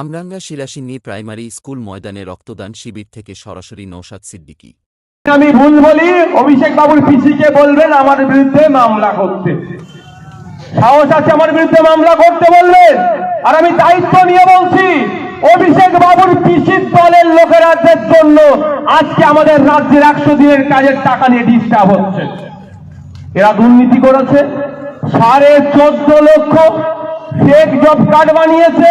আমরাঙ্গা শিলাসিন্নি primary school ময়দানে রক্তদান শিবির থেকে সরাসরি নৌসাদ সিদ্দিকী। আমি ভুল বলি অভিষেক বাবুর পিসিকে বলবেন আমার বিরুদ্ধে মামলা করতে। সাহস আছে আমার বিরুদ্ধে মামলা করতে বলবেন? আর আমি দায়িত্ব নিয়ে বলছি অভিষেক বাবুর পিসির দলের লোকেরাদের জন্য আজকে আমাদের রাজ্যের একশো দিনের কাজের টাকা নিয়ে ডিস্টার্ব হচ্ছে। এরা দুর্নীতি করেছে, সাড়ে চোদ্দ লক্ষ ফেক জব কার্ড বানিয়েছে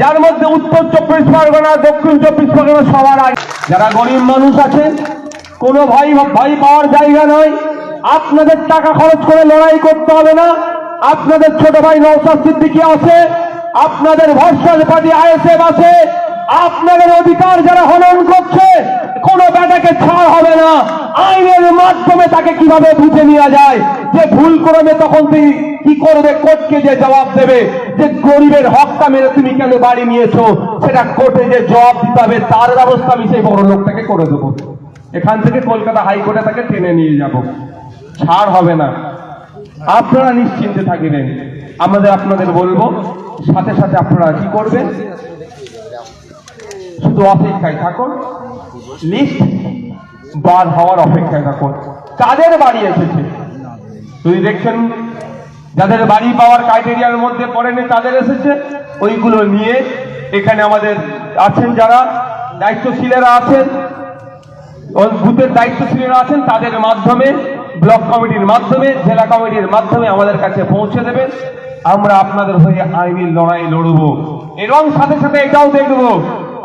যার মধ্যে উত্তর চব্বিশ পরগনা, দক্ষিণ চব্বিশ পরগনা সবার আগে। যারা গরিব মানুষ আছে, কোনো ভাই ভাই পাওয়ার জায়গা নয়। আপনাদের টাকা খরচ করে লড়াই করতে হবে না। আপনাদের ছোট ভাই নৌসাদ সিদ্দিকি আছে, আপনাদের ভরসার পার্টি আইএসএফ আছে, আপনাদের অধিকার যারা হনন করছে, কোনো ব্যাটাকে ছাড় হবে না। আইনের মাধ্যমে তাকে কীভাবে বুঝে নেওয়া যায়? যে ভুল করবে তখন তুই কি করবে? কোর্টকে যে জবাব দেবে? যে গরিবের হকটা মেরে তুমি কেন বাড়ি নিয়েছো? সেটা কোর্টে যে জবাব দিতে হবে, তার ব্যবস্থা আমি সেই বড় লোকটাকে করে দেবো। এখান থেকে কলকাতা হাইকোর্টে তাকে টেনে নিয়ে যাব। ছাড় হবে না। আপনারা নিশ্চিন্তে থাকিবেন। আমাদের আপনাদের বলব, সাথে সাথে আপনারা কি করবেন? শুধু অপেক্ষায় থাকুন। লিস্ট বার হওয়ার অপেক্ষায় থাকুন। কাদের বাড়ি এসেছে? যদি দেখছেন যাদের বাড়ি পাওয়ার ক্রাইটেরিয়ার মধ্যে পড়েনি, তাদের এসেছে। ওইগুলো নিয়ে এখানে আমাদের আছেন যারা, দায়িত্বশীলেরা আছেন। বুথের দায়িত্বশীলরা আছেন, তাদের মাধ্যমে, ব্লক কমিটির মাধ্যমে, জেলা কমিটির মাধ্যমে আমাদের কাছে পৌঁছে দেবেন আমরা আপনাদের হয়ে আইনি লড়াই লড়ব। এবং সাথে সাথে এটাও দেখব,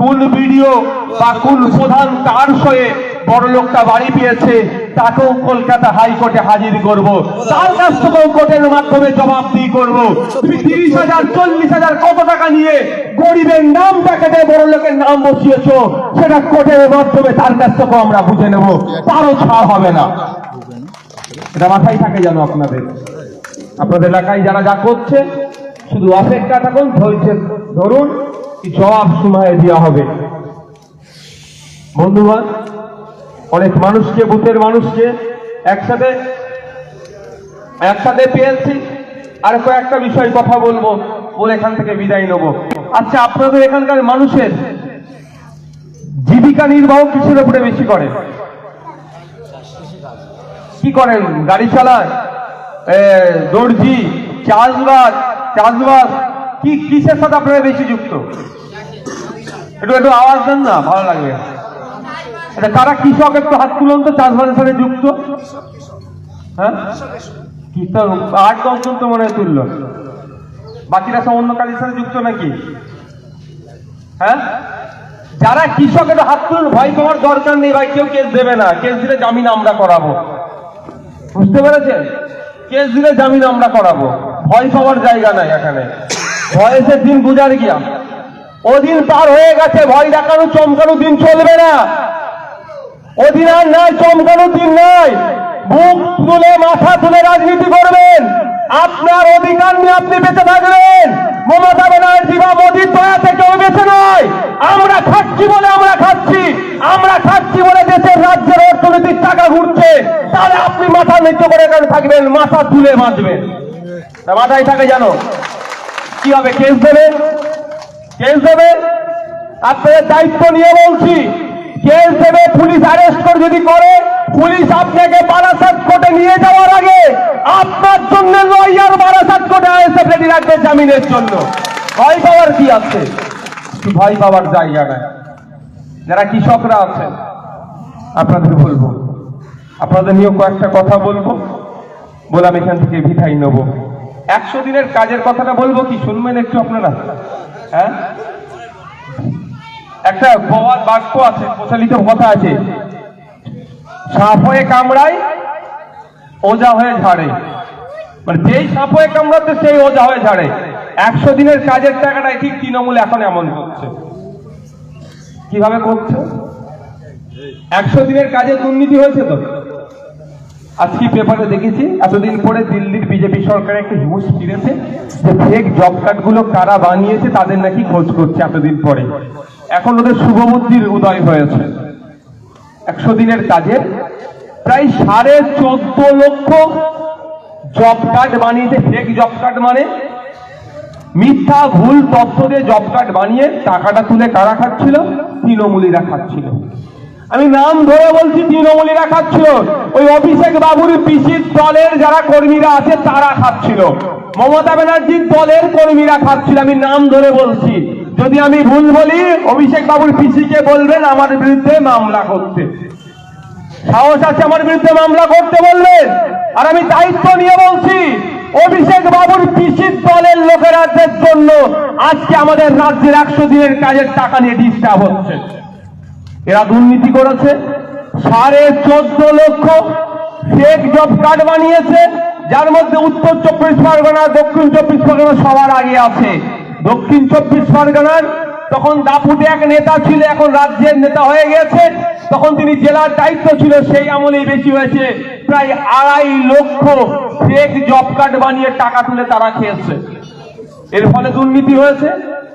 কোন ভিডিও বা কোন প্রধান কার সয়ে বড় লোকটা বাড়ি পেয়েছে, তাকেও কলকাতা হাইকোর্টে হাজির করব। তার কাছ থেকেও কোর্টের মাধ্যমে জবাবদিহি করব। তুমি তিরিশ হাজার, চল্লিশ হাজার কত টাকা নিয়ে গরিবের নাম প্যাকেটে বড় লোকের নাম বসিয়েছো, সেটা কোর্টের মাধ্যমে তার কাছ থেকেও আমরা বুঝে নেব। তারও ছাড় হবে না। এটা মাথায় থাকে যেন আপনাদের। আপনাদের এলাকায় যারা যা করছে, শুধু অপেক্ষা থাকুন ধৈর্য ধরুন, কি জবাব সময়ে দেওয়া হবে। বন্ধুগণ অনেক মানুষকে, বুথের মানুষকে একসাথে একসাথে পেয়েছি। আর কয়েকটা বিষয় কথা বলব, বলে এখান থেকে বিদায় নেব। আচ্ছা আপনাদের এখানকার মানুষের জীবিকা নির্বাহ কিসের উপরে বেশি করে? কি করেন? গাড়ি চালান দর্জি, চাষবাস চাষবাস, কি কিসের সাথে আপনারা বেশি যুক্ত? একটু একটু আওয়াজ দেন না, ভালো লাগবে। কারা কৃষক একটু হাত তুলুন তো, চাষবাসের সাথে যুক্ত। হ্যাঁ? আট দশজন তো মনে হয় তুললো। বাকিরা সব অন্য কাজের সাথে যুক্ত নাকি? হ্যাঁ? যারা কৃষক একটু হাত তুলুন, ভয় পাওয়ার দরকার নেই ভাই, কেউ কেস দেবে না। কেস দিলে জামিন আমরা করাবো। বুঝতে পেরেছেন? কেস দিলে জামিন আমরা করাবো। ভয় পাওয়ার জায়গা নাই এখানে। ভয়েসের দিন গুজার গিয়া। ওদিন পার হয়ে গেছে, ভয় দেখানো চমকানো দিন চলবে না। আর নাই চমকানো দিন নাই। বুক তুলে, মাথা তুলে রাজনীতি করবেন। আপনার অধিকার নিয়ে আপনি বেঁচে থাকবেন। মমতা ব্যানার্জি বা মোদীর দয়াতে কেউ বেঁচে নয়। আমরা খাচ্ছি বলে আমরা খাচ্ছি। আমরা খাচ্ছি বলে দেশের রাজ্যের অর্থনীতির টাকা ঘুরছে। তাহলে আপনি মাথা নিচু করে কেন থাকবেন? মাথা তুলে বাঁচবেন মাথায় থাকে জানো কি হবে? কেস দেবে কেস দেবে আপনাদের দায়িত্ব নিয়ে বলছি। কেস দেবে পুলিশ অ্যারেস্ট করে যদি করে, পুলিশ আপনাকে বারাসাত কোর্টে নিয়ে যাওয়ার আগে আপনার জন্য লয়ার বারাসাত কোর্টে এসে রেডি রাখবে জামিনের জন্য। ভয় পাওয়ার কি আছে? ভয় পাওয়ার জায়গা নাই। যারা কৃষকরা আছেন, আপনাদের বলব। আপনাদের নিয়েও কয়েকটা কথা বলব। বলে আমি এখান থেকে বিদায় নেব। একশো দিনের কাজের কথাটা বলব কি? শুনবেন একটু আপনারা? হ্যাঁ? একটা প্রবাদ বাক্য আছে, প্রচলিত কথা আছে। সাপ হয়ে কামড়ায়, ওজা হয়ে ঝাড়ে। মানে যেই সাপ হয়ে কামড়াচ্ছে, সেই ওজা হয়ে ঝাড়ে। একশো দিনের কাজের টাকাটাই ঠিক তৃণমূল এখন এমন করছে। কীভাবে করছে? একশো দিনের কাজে দুর্নীতি হয়েছে তো? আজকে পেপারে দেখেছি? এতদিন পরে দিল্লির বিজেপি সরকার একটা হিউজ ফিরেছে যে ফেক জব কার্ডগুলো কারা বানিয়েছে, তাদের নাকি খোঁজ করছে এতদিন পরে। এখন ওদের শুভবুদ্ধির উদয় হয়েছে। একশো দিনের কাজে প্রায় সাড়ে চোদ্দ লক্ষ জব কার্ড বানিয়েছে। ফেক জব কার্ড মানে মিথ্যা, ভুল তথ্য দিয়ে জব কার্ড বানিয়ে টাকাটা তুলে কারা খাচ্ছিল? তৃণমূলীরা খাচ্ছিল। আমি নাম ধরে বলছি তৃণমূলীরা খাচ্ছিল ওই অভিষেক বাবুর পিসির দলের যারা কর্মীরা আছে, তারা খাচ্ছিল। মমতা ব্যানার্জির দলের কর্মীরা খাচ্ছিল। আমি নাম ধরে বলছি। যদি আমি ভুল বলি, অভিষেক বাবুর পিসিকে বলবেন, আমার বিরুদ্ধে মামলা করতে। সাহস আছে আমার বিরুদ্ধে মামলা করতে বলবেন? আর আমি দায়িত্ব নিয়ে বলছি, অভিষেক বাবুর পিসির দলের লোকেরাজ্যের জন্য আজকে আমাদের রাজ্যের একশো দিনের কাজের টাকা নিয়ে ডিস্টার্ব হচ্ছে। এরা দুর্নীতি করেছে। সাড়ে চোদ্দ লক্ষ ফেক জব কার্ড বানিয়েছে, যার মধ্যে উত্তর চব্বিশ পরগনা, দক্ষিণ চব্বিশ পরগনা সবার আগে আছে। দক্ষিণ চব্বিশ পরগনার তখন দাপুটে এক নেতা ছিল, এখন রাজ্যের নেতা হয়ে গেছে। তখন তিনি জেলার দায়িত্ব ছিল, সেই আমলেই বেশি হয়েছে, প্রায় আড়াই লক্ষ ফেক জব কার্ড বানিয়ে টাকা তুলে তারা খেয়েছে। এর ফলে দুর্নীতি হয়েছে।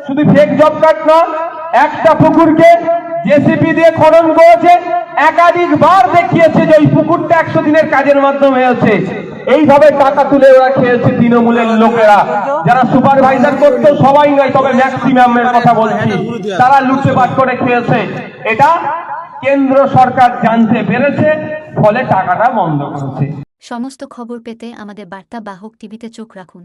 শুধু ফেক জব কার্ড না একটা পুকুরকে জেসিপি দিয়ে খনন করেছে, একাধিকবার দেখিয়েছে যে ওই পুকুরটা একশো দিনের কাজের মাধ্যমে হয়েছে এইভাবে টাকা তুলে ওরা খেয়েছে তৃণমূলের লোকেরা। যারা সুপারভাইজার করতো, সবাই নয়, তবে ম্যাক্সিমামের কথা বলছি। তারা লুটে বাট করে খেয়েছে। এটা কেন্দ্র সরকার জানতে পেরেছে, ফলে টাকাটা বন্ধ করেছে। সমস্ত খবর পেতে আমাদের বার্তা বাহক টিভিতে চোখ রাখুন।